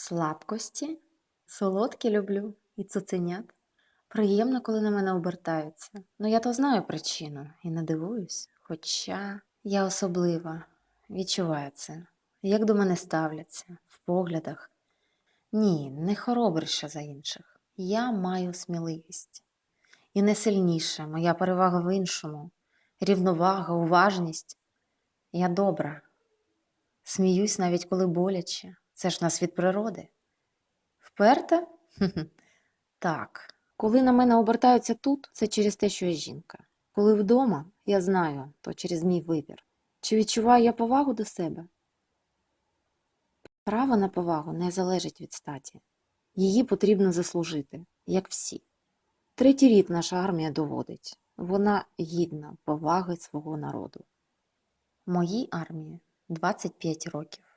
Слабкості? Солодкі люблю і цуценят. Приємно, коли на мене обертаються. Ну я то знаю причину і не дивуюсь. Хоча я особлива, відчуваю це. Як до мене ставляться, в поглядах. Ні, не хоробріша за інших. Я маю сміливість. І не сильніша, моя перевага в іншому. Рівновага, уважність. Я добра. Сміюсь навіть коли боляче. Це ж нас від природи. Вперта? Так. Коли на мене обертаються тут, це через те, що я жінка. Коли вдома, я знаю, то через мій вибір. Чи відчуваю я повагу до себе? Право на повагу не залежить від статі. Її потрібно заслужити, як всі. Третій рік наша армія доводить. Вона гідна поваги свого народу. Моїй армії 25 років.